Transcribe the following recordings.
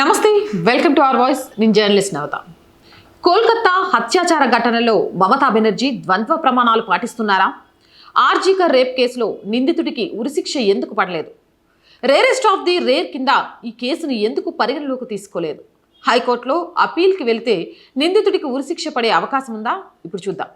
నమస్తే welcome to our voice. నేను journalist నవత. కోల్కతా హత్యాచార ఘటనలో మమతా బెనర్జీ ద్వంద్వ ప్రమాణాలు పాటిస్తున్నారా? ఆర్జీకర్ రేప్ కేసులో నిందితుడికి ఉరిశిక్ష ఎందుకు పడలేదు? రేరెస్ట్ ఆఫ్ ది రేర్ కింద ఈ కేసును ఎందుకు పరిగణలోకి తీసుకోలేదు? హైకోర్టులో అపీల్కి వెళితే నిందితుడికి ఉరిశిక్ష పడే అవకాశం ఉందా? ఇప్పుడు చూద్దాం.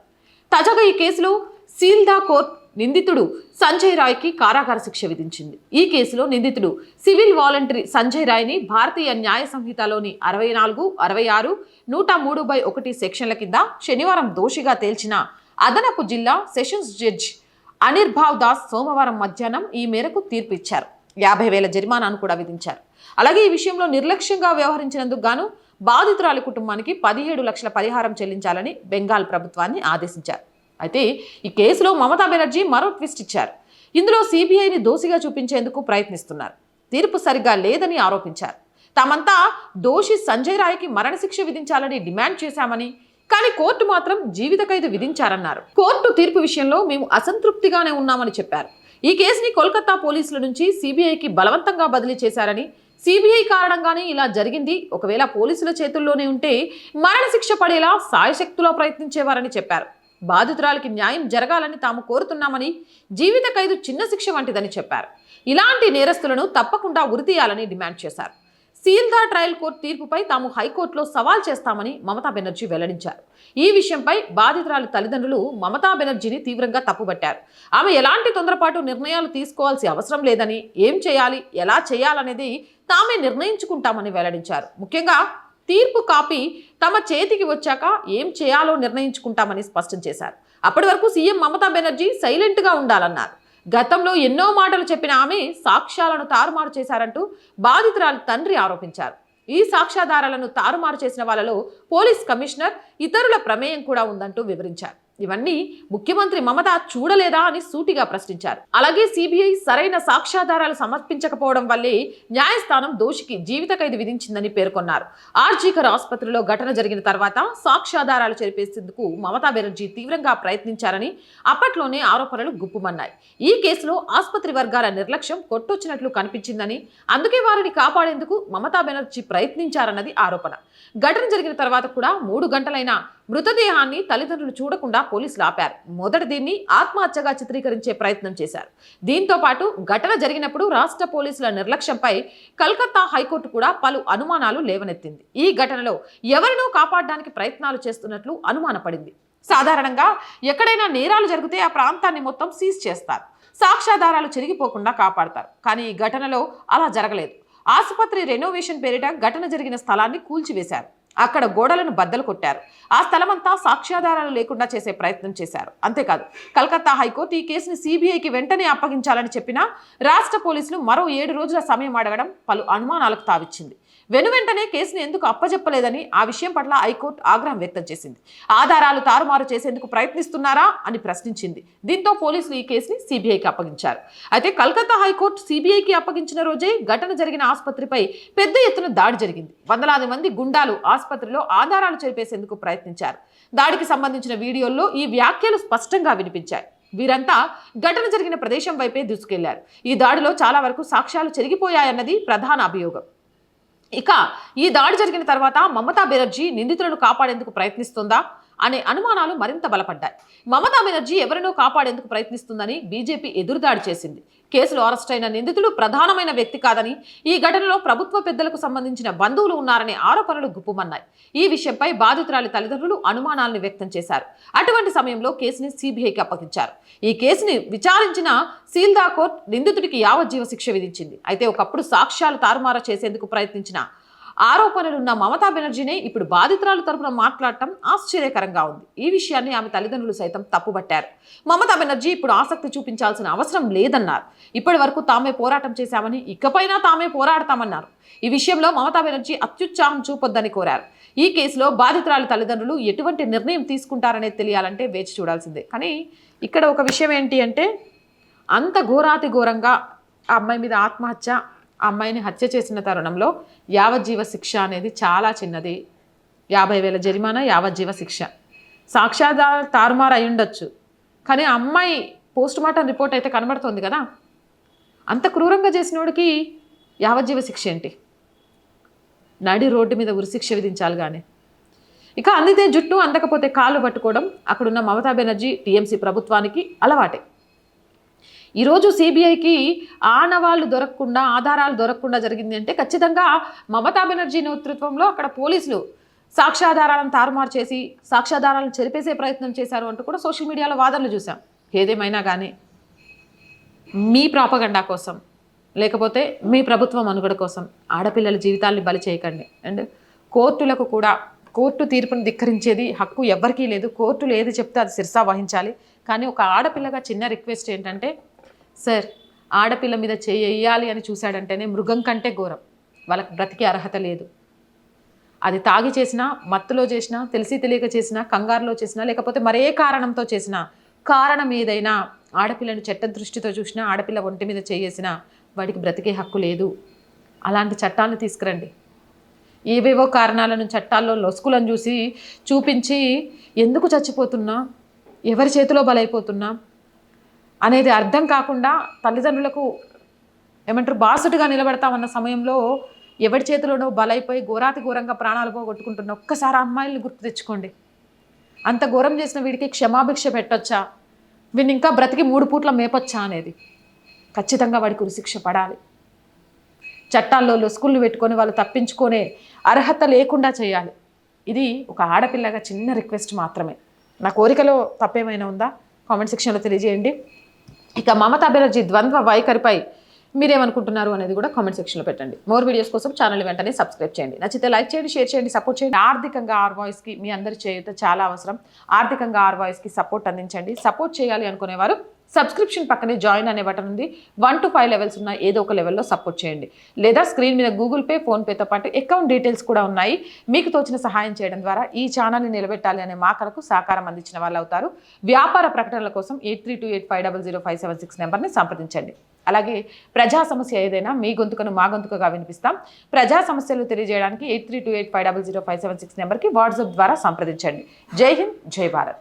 తాజాగా ఈ కేసులో సీల్దా కోర్ట్ నిందితుడు సంజయ్ రాయ్కి కారాగార శిక్ష విధించింది. ఈ కేసులో నిందితుడు సివిల్ వాలంటరీ సంజయ్ రాయ్ని భారతీయ న్యాయ సంహితలోని అరవై నాలుగు అరవై ఆరు నూట మూడు బై ఒకటి సెక్షన్ల కింద శనివారం దోషిగా తేల్చిన అదనపు జిల్లా సెషన్స్ జడ్జ్ అనిర్భావ్ దాస్ సోమవారం మధ్యాహ్నం ఈ మేరకు తీర్పు ఇచ్చారు యాభై వేల జరిమానాను కూడా విధించారు. అలాగే ఈ విషయంలో నిర్లక్ష్యంగా వ్యవహరించినందుకు గాను బాధితురాలి కుటుంబానికి పదిహేడు లక్షల పరిహారం చెల్లించాలని బెంగాల్ ప్రభుత్వాన్ని ఆదేశించారు. అయితే ఈ కేసులో మమతా బెనర్జీ మరో ట్విస్ట్ ఇచ్చారు. ఇందులో సిబిఐని దోషిగా చూపించేందుకు ప్రయత్నిస్తున్నారు. తీర్పు సరిగ్గా లేదని ఆరోపించారు. తామంతా దోషి సంజయ్ రాయ్కి మరణశిక్ష విధించాలని డిమాండ్ చేశామని కానీ కోర్టు మాత్రం జీవిత ఖైదు విధించారన్నారు. కోర్టు తీర్పు విషయంలో మేము అసంతృప్తిగానే ఉన్నామని చెప్పారు. ఈ కేసుని కోల్కతా పోలీసుల నుంచి సిబిఐకి బలవంతంగా బదిలీ చేశారని సిబిఐ కారణంగానే ఇలా జరిగింది. ఒకవేళ పోలీసుల చేతుల్లోనే ఉంటే మరణశిక్ష పడేలా సాయశక్తులా ప్రయత్నించేవారని చెప్పారు. బాధితురాలికి న్యాయం జరగాలని తాము కోరుతున్నామని జీవిత ఖైదు చిన్న శిక్ష వంటిదని చెప్పారు. ఇలాంటి నేరస్తులను తప్పకుండా ఉరితీయాలని డిమాండ్ చేశారు. సీల్దా ట్రయల్ కోర్టు తీర్పుపై తాము హైకోర్టులో సవాల్ చేస్తామని మమతా బెనర్జీ వెల్లడించారు. ఈ విషయంపై బాధితురాలి తల్లిదండ్రులు మమతా బెనర్జీని తీవ్రంగా తప్పుబట్టారు. ఆమె ఎలాంటి తొందరపాటు నిర్ణయాలు తీసుకోవాల్సి అవసరం లేదని ఏం చేయాలి ఎలా చేయాలనేది తామే నిర్ణయించుకుంటామని వెల్లడించారు. ముఖ్యంగా తీర్పు కాపీ తమ చేతికి వచ్చాక ఏం చేయాలో నిర్ణయించుకుంటామని స్పష్టం చేశారు. అప్పటి వరకు సీఎం మమతా బెనర్జీ సైలెంట్గా ఉండాలన్నారు. గతంలో ఎన్నో మాటలు చెప్పిన ఆమె సాక్ష్యాలను తారుమారు చేశారంటూ బాధితురాలు తండ్రి ఆరోపించారు. ఈ సాక్ష్యాధారాలను తారుమారు చేసిన వాళ్ళలో పోలీస్ కమిషనర్ ఇతరుల ప్రమేయం కూడా ఉందంటూ వివరించారు. ఇవన్నీ ముఖ్యమంత్రి మమత చూడలేదా అని సూటిగా ప్రశ్నించారు. అలాగే సిబిఐ సరైన సాక్ష్యాధారాలు సమర్పించకపోవడం వల్లే న్యాయస్థానం దోషికి జీవిత ఖైదు విధించిందని పేర్కొన్నారు. ఆర్జీకర్ ఆసుపత్రిలో ఘటన జరిగిన తర్వాత సాక్ష్యాధారాలు చెరిపేసేందుకు మమతా బెనర్జీ తీవ్రంగా ప్రయత్నించారని అప్పట్లోనే ఆరోపణలు గుప్పుమన్నాయి. ఈ కేసులో ఆసుపత్రి వర్గాల నిర్లక్ష్యం కొట్టొచ్చినట్లు కనిపించిందని అందుకే వారిని కాపాడేందుకు మమతా బెనర్జీ ప్రయత్నించారన్నది ఆరోపణ. ఘటన జరిగిన తర్వాత కూడా మూడు గంటలైన మృతదేహాన్ని తల్లిదండ్రులు చూడకుండా పోలీసులు ఆపారు. మొదటి దీన్ని ఆత్మహత్యగా చిత్రీకరించే ప్రయత్నం చేశారు. దీంతో పాటు ఘటన జరిగినప్పుడు రాష్ట్ర పోలీసుల నిర్లక్ష్యంపై కల్కత్తా హైకోర్టు కూడా పలు అనుమానాలు లేవనెత్తింది. ఈ ఘటనలో ఎవరినో కాపాడడానికి ప్రయత్నాలు చేస్తున్నట్లు అనుమానపడింది. సాధారణంగా ఎక్కడైనా నేరాలు జరిగితే ఆ ప్రాంతాన్ని మొత్తం సీజ్ చేస్తారు. సాక్ష్యాధారాలు చెరిగిపోకుండా కాపాడతారు. కానీ ఈ ఘటనలో అలా జరగలేదు. ఆసుపత్రి రెనోవేషన్ పేరిట ఘటన జరిగిన స్థలాన్ని కూల్చివేశారు. అక్కడ గోడలను బద్దలు కొట్టారు. ఆ స్థలమంతా సాక్ష్యాధారాలు లేకుండా చేసే ప్రయత్నం చేశారు. అంతేకాదు కలకత్తా హైకోర్టు ఈ కేసుని సిబిఐకి వెంటనే అప్పగించాలని చెప్పినా రాష్ట్ర పోలీసులు మరో ఏడు రోజుల సమయం అడగడం పలు అనుమానాలకు తావిచ్చింది. వెను వెంటనే కేసును ఎందుకు అప్పజెప్పలేదని ఆ విషయం పట్ల హైకోర్టు ఆగ్రహం వ్యక్తం చేసింది. ఆధారాలు తారుమారు చేసేందుకు ప్రయత్నిస్తున్నారా అని ప్రశ్నించింది. దీంతో పోలీసులు ఈ కేసుని సిబిఐకి అప్పగించారు. అయితే కల్కత్తా హైకోర్టు సిబిఐకి అప్పగించిన రోజే ఘటన జరిగిన ఆసుపత్రిపై పెద్ద ఎత్తున దాడి జరిగింది. వందలాది మంది గుండాలు ఆసుపత్రిలో ఆధారాలు చెరిపేసేందుకు ప్రయత్నించారు. దాడికి సంబంధించిన వీడియోల్లో ఈ వ్యాఖ్యలు స్పష్టంగా వినిపించాయి. వీరంతా ఘటన జరిగిన ప్రదేశం వైపే దూసుకెళ్ళారు. ఈ దాడిలో చాలా వరకు సాక్ష్యాలు చెరిగిపోయాయన్నది ప్రధాన అభియోగం. ఇక ఈ దాడి జరిగిన తర్వాత మమతా బెనర్జీ నిందితులను కాపాడేందుకు ప్రయత్నిస్తుందా? అనే అనుమానాలు మరింత బలపడ్డాయి. మమతా బెనర్జీ ఎవరినో కాపాడేందుకు ప్రయత్నిస్తుందని బీజేపీ ఎదురుదాడి చేసింది. కేసులో అరెస్ట్ అయిన నిందితుడు ప్రధానమైన వ్యక్తి కాదని ఈ ఘటనలో ప్రభుత్వ పెద్దలకు సంబంధించిన బంధువులు ఉన్నారనే ఆరోపణలు గుప్పుమన్నాయి. ఈ విషయంపై బాధితురాలి తల్లిదండ్రులు అనుమానాలను వ్యక్తం చేశారు. అటువంటి సమయంలో కేసుని సిబిఐకి అప్పగించారు. ఈ కేసుని విచారించిన సీల్దా కోర్ట్ నిందితుడికి యావజ్జీవ శిక్ష విధించింది. అయితే ఒకప్పుడు సాక్ష్యాలు తారుమార చేసేందుకు ప్రయత్నించిన ఆరోపణలున్న మమతా బెనర్జీనే ఇప్పుడు బాధితురాలు తరపున మాట్లాడటం ఆశ్చర్యకరంగా ఉంది. ఈ విషయాన్ని ఆమె తల్లిదండ్రులు సైతం తప్పుపట్టారు. మమతా బెనర్జీ ఇప్పుడు ఆసక్తి చూపించాల్సిన అవసరం లేదన్నారు. ఇప్పటి వరకు తామే పోరాటం చేశామని ఇకపైనా తామే పోరాడతామన్నారు. ఈ విషయంలో మమతా బెనర్జీ అత్యుత్సాహం చూపొద్దని కోరారు. ఈ కేసులో బాధితురాలి తల్లిదండ్రులు ఎటువంటి నిర్ణయం తీసుకుంటారనేది తెలియాలంటే వేచి చూడాల్సిందే. కానీ ఇక్కడ ఒక విషయం ఏంటి అంటే అంత ఘోరాతి ఘోరంగా ఆ అమ్మాయి మీద ఆత్మహత్య అమ్మాయిని హత్య చేసిన తరుణంలో యావజ్జీవ శిక్ష అనేది చాలా చిన్నది. యాభై వేల జరిమానా యావజ్జీవ శిక్ష. సాక్ష్యాధార తారుమారు అయి ఉండొచ్చు. కానీ అమ్మాయి పోస్ట్ మార్టం రిపోర్ట్ అయితే కనబడుతోంది కదా. అంత క్రూరంగా చేసినోడికి యావజ్జీవ శిక్ష ఏంటి? నడి రోడ్డు మీద ఉరిశిక్ష విధించాలి కానీ. ఇక అందితే జుట్టు అందకపోతే కాళ్ళు పట్టుకోవడం అక్కడున్న మమతా బెనర్జీ టీఎంసీ ప్రభుత్వానికి అలవాటే. ఈరోజు సిబిఐకి ఆనవాళ్ళు దొరకకుండా ఆధారాలు దొరకకుండా జరిగింది అంటే ఖచ్చితంగా మమతా బెనర్జీ నేతృత్వంలో అక్కడ పోలీసులు సాక్ష్యాధారాలను తారుమారు చేసి సాక్ష్యాధారాలను చెరిపేసే ప్రయత్నం చేశారు అంటూ కూడా సోషల్ మీడియాలో వాదనలు చూసాం ఏదేమైనా కానీ మీ ప్రాపగండా కోసం లేకపోతే మీ ప్రభుత్వం మనుగడ కోసం ఆడపిల్లల జీవితాల్ని బలి చేయకండి. అండ్ కోర్టులకు కూడా కోర్టు తీర్పును ధిక్కరించేది హక్కు ఎవ్వరికీ లేదు. కోర్టులు ఏది చెప్తే అది శిరసా వహించాలి. కానీ ఒక ఆడపిల్లగా చిన్న రిక్వెస్ట్ ఏంటంటే సార్ ఆడపిల్ల మీద చేయాలి అని చూశాడంటేనే మృగం కంటే ఘోరం. వాళ్ళకి బ్రతికే అర్హత లేదు. అది తాగి చేసినా మత్తులో చేసినా తెలిసి తెలియక చేసినా కంగారులో చేసినా లేకపోతే మరే కారణంతో చేసినా కారణం ఏదైనా ఆడపిల్లను చట్ట దృష్టితో చూసినా ఆడపిల్ల ఒంటి మీద చేసినా వాడికి బ్రతికే హక్కు లేదు. అలాంటి చట్టాలను తీసుకురండి. ఏవేవో కారణాలను చట్టాల్లో లొసుకులను చూసి చూపించి ఎందుకు చచ్చిపోతున్నా? ఎవరి చేతిలో బలైపోతున్నా? అనేది అర్థం కాకుండా తల్లిదండ్రులకు ఏమంటారు బాసుటుగా నిలబడతామన్న సమయంలో ఎవరి చేతిలోనో బలైపోయి ఘోరాతి ఘోరంగా ప్రాణాలు పోగొట్టుకుంటున్న ఒక్కసారి అమ్మాయిల్ని గుర్తు తెచ్చుకోండి. అంత ఘోరం చేసిన వీడికి క్షమాభిక్ష పెట్టొచ్చా? వీడిని ఇంకా బ్రతికి మూడు పూట్ల మేపొచ్చా అనేది. ఖచ్చితంగా వాడికి ఉరిశిక్ష పడాలి. చట్టాల్లో లొసుకులు పెట్టుకొని వాళ్ళు తప్పించుకునే అర్హత లేకుండా చేయాలి. ఇది ఒక ఆడపిల్లగా చిన్న రిక్వెస్ట్ మాత్రమే. నా కోరికలో తప్పేమైనా ఉందా? కామెంట్ సెక్షన్లో తెలియజేయండి. ఇక మమతా బెనర్జీ ద్వంద్వ వైఖరిపై మీరేమనుకుంటున్నారు అనేది కూడా కామెంట్ సెక్షన్లో పెట్టండి. మోర్ వీడియోస్ కోసం ఛానల్ వెంటనే సబ్స్క్రైబ్ చేయండి. నచ్చితే లైక్ చేయండి షేర్ చేయండి సపోర్ట్ చేయండి. ఆర్థికంగా ఆర్ వాయిస్కి మీ అందరి చేయుత చాలా అవసరం. ఆర్థికంగా ఆర్ వాయిస్కి సపోర్ట్ అందించండి. సపోర్ట్ చేయాలి అనుకునేవారు సబ్స్క్రిప్షన్ పక్కనే జాయిన్ అనే బటన్ ఉంది. వన్ టు ఫైవ్ లెవెల్స్ ఉన్న ఏదో ఒక లెవెల్లో సపోర్ట్ చేయండి. లేదా స్క్రీన్ మీద గూగుల్ పే ఫోన్పేతో పాటు అకౌంట్ డీటెయిల్స్ కూడా ఉన్నాయి. మీకు తోచిన సహాయం చేయడం ద్వారా ఈ ఛానల్ని నిలబెట్టాలి అనే మాకలకు సహకారం అందించిన వాళ్ళు అవుతారు. వ్యాపార ప్రకటనల కోసం eight three two eight five double zero five seven six నెంబర్ని సంప్రదించండి. అలాగే ప్రజా సమస్య ఏదైనా మీ గొంతుకను మా గొంతుకగా వినిపిస్తాం. ప్రజా సమస్యలు తెలియజేయడానికి eight three two eight five double zero five seven six నెంబర్కి వాట్సాప్ ద్వారా సంప్రదించండి. జై హింద్ జై భారత్.